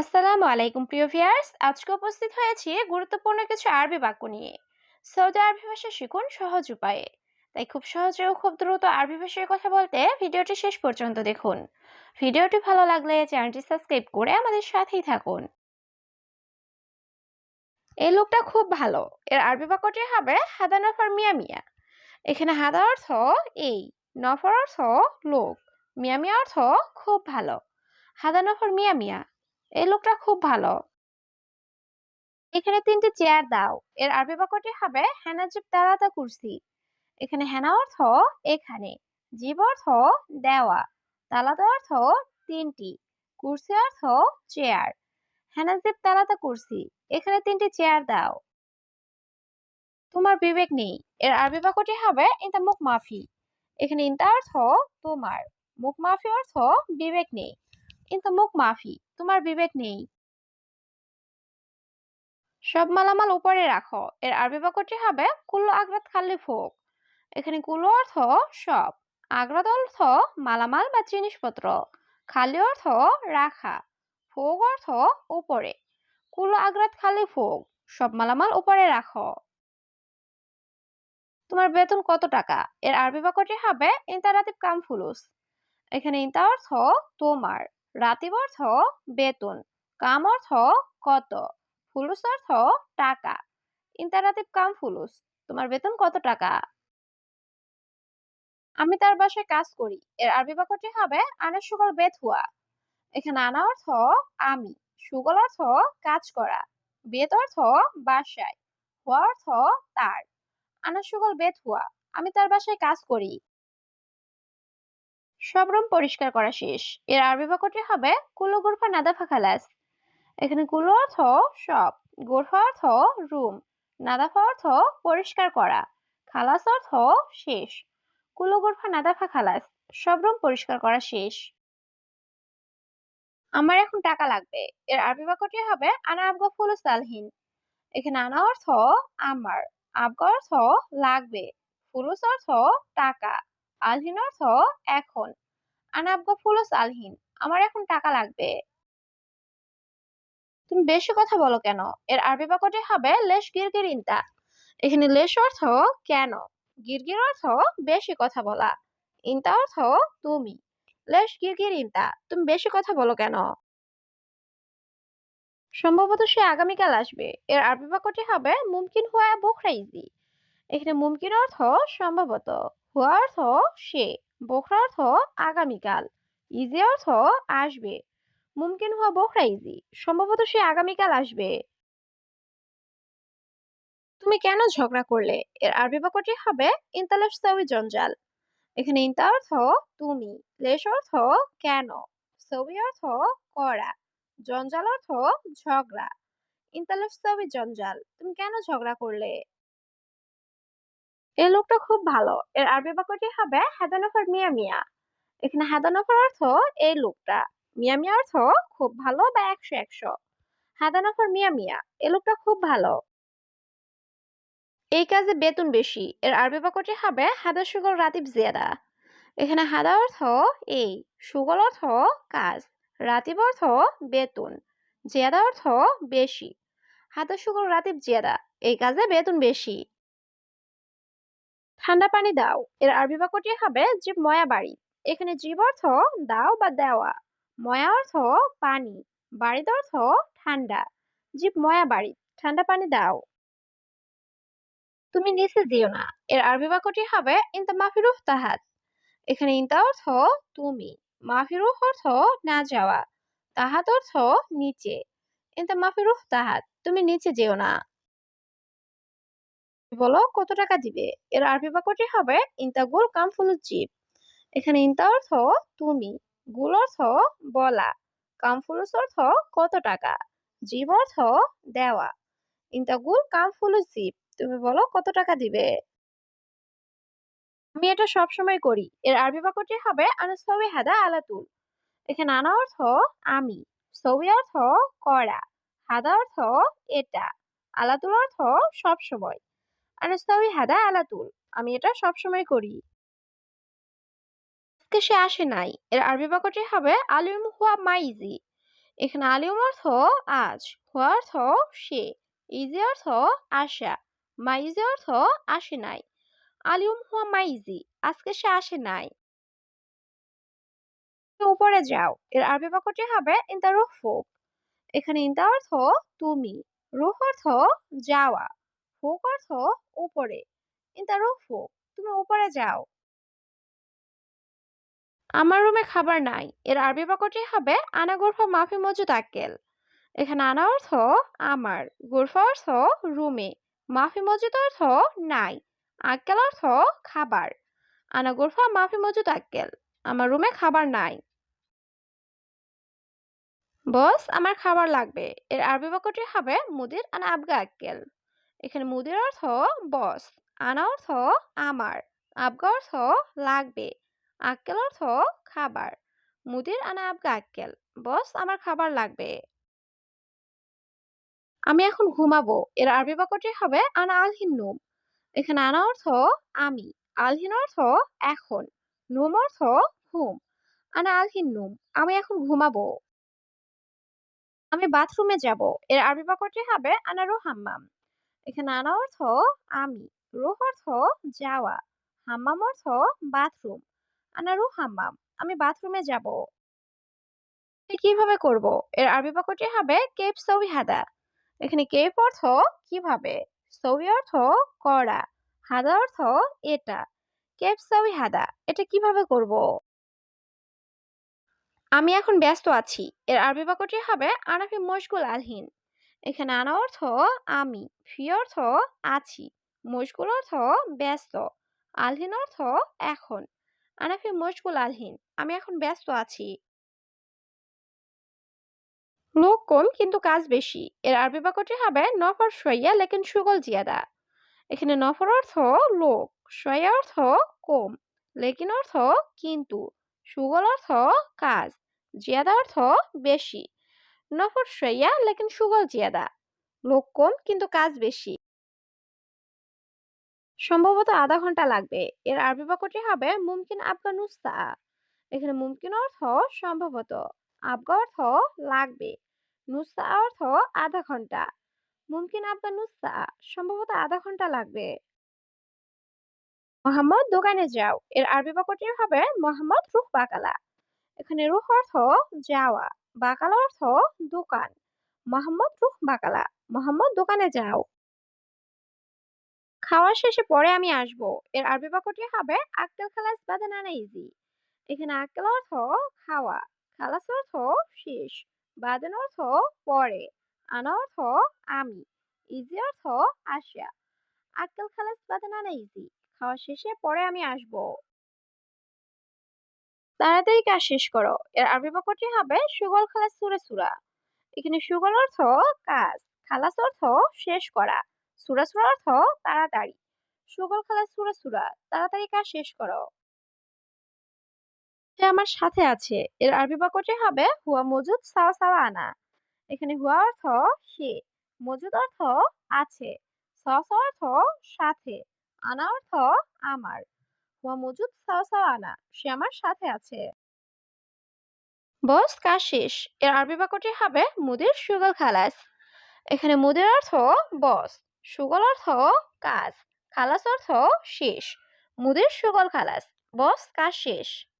আসসালামু আলাইকুম, প্রিয় ভিউয়ার্স। আজকে উপস্থিত হয়েছি গুরুত্বপূর্ণ কিছু আরবি বাক্য নিয়ে। সৌদি আরবি ভাষা শিখুন সহজ উপায়ে। তাই খুব সহজে ও খুব দ্রুত আরবি ভাষায় কথা বলতে ভিডিওটি শেষ পর্যন্ত দেখুন। ভিডিওটি ভালো লাগলে চ্যানেলটি সাবস্ক্রাইব করে আমাদের সাথেই থাকুন। এই লোকটা খুব ভালো। এর আরবি বাক্যটি হবে হাদা নফর মিয়া মিয়া। এখানে হাদা অর্থ এই, নফর অর্থ লোক। মিয়া মিয়া অর্থ খুব ভালো। হাদা নফর মিয়া মিয়া। এই লোকটা খুব ভালো। এখানে তিনটি চেয়ার দাও। এর আরবি বাক্যটি হবে হেনা জিব তালাতা কুরসি। এখানে হেনা অর্থ এখানে, জীব অর্থ দেওয়া তালাতা অর্থ তিনটি, কুরসি অর্থ চেয়ার। হেনা জিব তালাতা কুরসি, এখানে তিনটি চেয়ার দাও। তোমার বিবেক নেই। এর আরবি বাক্যটি হবে ইন্তা মুখ মাফি। এখানে ইন্তা অর্থ তোমার, মুখ মাফি অর্থ বিবেক নেই। কিন্তু মুখ মাফি, তোমার বিবেক নেই। সব মালামাল উপরে রাখো, এর আরবি বাক্যটি হবে, কুল্লো আগ্রাত খাল্লি ফোক এখানে কুল্লো অর্থ সব, আগ্রাত অর্থ মালামাল বা জিনিসপত্র খালি অর্থ রাখা ফোক অর্থ উপরে। কুল্লো আগ্রাত খালি ফোক সব মালামাল উপরে রাখো। তোমার বেতন কত টাকা? এর আরবি বাক্যটি হবে, ইন্তারাতিব কাম ফুলুস এখানে ইন্তা অর্থ তোমার। রাতিব অর্থ বেতন, কাম অর্থ কত, ফুলুস অর্থ টাকা। ইন্টারাতিভ কাম ফুলুস, তোমার বেতন কত টাকা? আমি তার বাসায় কাজ করি, এর আরবি বাক্যটি হবে আনা সুগল বেত হুয়া এখানে আনা অর্থ আমি, সুগল অর্থ কাজ করা, বেত অর্থ বাসায়, হুয়া অর্থ তার। আনা সুগল বেত হুয়া আমি তার বাসায় কাজ করি। সব রুম পরিষ্কার করা শেষ। এর আরবি বাক্যটি হবে, কুলো গুরফা নাদাফা খালাস এখানে কুলো অর্থ সব, গুরফা অর্থ রুম নাদাফা অর্থ পরিষ্কার করা, খালাস অর্থ শেষ, কুলো গুরফা নাদাফা খালাস সব রুম পরিষ্কার করা শেষ। আমার এখন টাকা লাগবে। এর আরবি বাক্যটি হবে, আনা আবগা ফুলুস আলহিন এখানে আনা অর্থ আমার, আবগা অর্থ লাগবে, ফুলুস অর্থ টাকা। আলহিন অর্থ এখন। আনাবগো ফুলুস আলহিন, আমার এখন টাকা লাগবে। তুমি বেশি কথা বলো কেন? এর আরবি বাক্যটি হবে লেশ গিরগির এখানে লেশ অর্থ কেন? গিরগির অর্থ বেশি কথা বলা। ইন্তা অর্থ তুমি। লেশ গিরগির ইন্তা, তুমি বেশি কথা বলো কেন? সম্ভবত সে আগামীকাল আসবে। এর আরবি বাক্যটি হবে মুমকিন হুয়া বোখরাইজি। এখানে মুমকিন অর্থ সম্ভবত। অর্থ সে, বোখরা অর্থ আগামীকাল ইজি অর্থ আসবে। মুমকিন হুয়া বোখরা ইজি, সম্ভবত সে আগামীকাল আসবে। তুমি কেন ঝগড়া করলে? এর আরবি বাক্যটি হবে ইন্তালেশ সাউই জঞ্জাল। এখানে ইন্তা অর্থ তুমি, লেশ অর্থ কেন সবি অর্থ করা, জঞ্জাল অর্থ ঝগড়া। ইন্তালেশ সাউই জঞ্জাল, তুমি কেন ঝগড়া করলে? এই লোকটা খুব ভালো। এর আরবি বাক্যটি হবে হাদানফার মিয়া মিয়া। এখানে হাদানফার অর্থ এই লোকটা। মিয়া মিয়া অর্থ খুব ভালো বা একশো একশো। হাদানফার মিয়া মিয়া, এই লোকটা খুব ভালো। এই কাজে বেতন বেশি। এর আরবি বাক্যটি হবে হাদা সুগল রাতিব জিয়াদা। এখানে হাদা অর্থ এই, সুগল অর্থ কাজ। রাতিব অর্থ বেতন। জিয়াদা অর্থ বেশি। হাদা সুগল রাতিব জিয়াদা, এই কাজে বেতন বেশি। ঠান্ডা পানি দাও। এর আরবি বাক্যটি হবে জীব ময়া বাড়ি। এখানে জীব অর্থ দাও বা দেওয়া। ময়া অর্থ পানি। বাড়ির অর্থ ঠান্ডা। জীব ময়া বাড়ি, ঠান্ডা পানি দাও। তুমি নিচে যেও না। এর আরবি বাক্যটি হবে ইনতা মাফিরুহ তাহাত এখানে ইনতা অর্থ তুমি। মাফিরুহ অর্থ না যাওয়া। তাহাত অর্থ নিচে। ইনতা মাফিরুহ তাহাত তুমি নিচে যেও না। বলো, কত টাকা দিবে? এর আরবি বাক্যটি হবে, ইন্তা গুল কাম ফুলুজ জিব। এখানে ইন্তা অর্থ তুমি। গুল অর্থ বলা। কাম ফুলুস অর্থ কত টাকা? জীব অর্থ দেওয়া। ইন্তা গুল কাম ফুলুজ জিব। তুমি বলো, কত টাকা দিবে? আমি এটা সব সময় করি। এর আরবি বাক্যটি হবে আনাসবি হাদা আলাতুল এখানে আনা অর্থ আমি। সবি অর্থ করা হাদা অর্থ এটা। আলাতুল অর্থ সব সময়। আনাস্তাউই হাদা আলাতুল আমি এটা করি। আজকে সে আসে নাই। এর আরবি বাক্যটি হবে আলিম হুয়া মাইজি। এখানে আলিম অর্থ আজ, হুয়া অর্থ সে, ইজি অর্থ আসা, মাইজি অর্থ আসে নাই। আলিউম হুয়া মাইজি, আজকে সে আসে নাই। উপরে যাও। এর আরবি বাক্যটি হবে ইনতা রুহ ফুক। এখানে ইনতা অর্থ তুমি, রুহ অর্থ যাওয়া, ফুক অর্থ উপরে ইনতা রুহ ফুক তুমি উপরে যাও। আমার রুমে খাবার নাই, এর আরবি বাক্যটি হবে, আনা গোরফা মাফি মজুদ আক্কেল। এখানে আনা অর্থ আমার, গোরফা অর্থ রুমে, মাফি মজুদ অর্থ নাই, আক্কেল অর্থ খাবার। আনা গোরফা মাফি মজুদ আক্কেল, আমার রুমে খাবার নাই। বস, আমার খাবার লাগবে, এর আরবি বাক্যটি হবে মুদির আনা আবগা আক্কেল। এখানে মুদির অর্থ বস, আনা অর্থ আমার, আবগা অর্থ লাগবে, আক্কেল অর্থ খাবার, মুদির আনা আবগা আক্কেল, বস আমার খাবার লাগবে। আমি এখন ঘুমাবো, এর আরবি বাক্যটি হবে আনা আলহিন নুম, এখানে আনা অর্থ আমি, আলহিন অর্থ এখন, নুম অর্থ ঘুম, আনা আলহিন নুম, আমি এখন ঘুমাবো। আমি বাথরুমে যাব, এর আরবি বাক্যটি হবে আনা রু হাম্মাম এখানে আনা অর্থ আমি, রুহ অর্থ যাওয়া, হাম্মাম অর্থ বাথরুম আনা রু হাম্মাম, আমি বাথরুমে যাব। কীভাবে করব? এর আরবি বাক্যটি হবে কেপ সৌই হাদা। এখানে কেপ অর্থ কীভাবে? সৌই অর্থ করা, হাদা অর্থ এটা। কেপ সৌই হাদা, এটা কীভাবে করব? আমি এখন ব্যস্ত আছি। এর আরবি বাক্যটি হবে আনাফি মশগুল আলহিন। এখানে আনা অর্থ আমি ফি অর্থ আছি, মশগুল অর্থ ব্যস্ত, আলহীন অর্থ এখন। আনাফি মশগুল আলহীন, আমি এখন ব্যস্ত আছি। লোক কম কিন্তু কাজ বেশি, এর আরবি বাক্যটি হবে নফর সইয়া লেকিন সুগল জিয়াদা। এখানে নফর অর্থ লোক সইয়া অর্থ কম, লেকিন অর্থ কিন্তু, সুগল অর্থ কাজ, জিয়াদা অর্থ বেশি। নফর সইয়া লেকিন সুগল জিয়াদা। লোক কম কিন্তু কাজ বেশি। সম্ভবত আধা ঘণ্টা লাগবে। এর আরবি বাক্যটি হবে মুমকিন আফগানুস্তা এখানে মুমকিন অর্থ সম্ভবত, আবগা অর্থ লাগবে। নুসা অর্থ আধা ঘণ্টা। মুমকিন আফগানুস্তা সম্ভবত আধা ঘণ্টা লাগবে। মোহাম্মদ দোকানে যাও। এর আরবি বাক্যটি হবে মোহাম্মদ রুহ বাকালা। এখানে রুহ অর্থ যাওয়া। বাকালা অর্থ দোকান। মোহাম্মদ রুহ বাকালা, মোহাম্মদ দোকানে যাও। খাওয়া শেষে পরে আমি আসব। এর আরবি বাক্যটি হবে, আক্কেল খালাস বাদে নানা ইজি। এখানে আক্কেল অর্থ খাওয়া, খালাস অর্থ শেষ, বাদেন অর্থ পরে, আনা অর্থ আমি, ইজি অর্থ আসিয়া। আক্কেল খালাস বাদে নানা ইজি। খাওয়া শেষে পরে আমি আসব। তাড়াতাড়ি কাজ শেষ করো। এর আরবি বাক্যটি হবে সুগল খালাস সুরে, সুরা। এখানে সুগল অর্থ কাজ, খালাস অর্থ শেষ করা। সুরা সুরা অর্থ তাড়াতাড়ি। সুগল খালাস সুরা সুরা, তাড়াতাড়ি কাজ শেষ করো। সে আমার সাথে আছে। এর আরবি বাক্যটি হবে হুয়া মজুদ সাওয়া সাওয়া আনা। এখানে হুয়া অর্থ সে, মজুদ অর্থ আছে। সাওয়া অর্থ সাথে, আনা অর্থ আমার। হুয়া মজুদ আনা, সে আমার সাথে আছে। বস কাশিস এর আরবি বাক্যটি হবে মুদির সুগল খালাস। এখানে মুদির অর্থ বস, সুগল অর্থ কাজ, খালাস অর্থ শেষ। মুদির সুগল খালাস, বস, কাজ শেষ।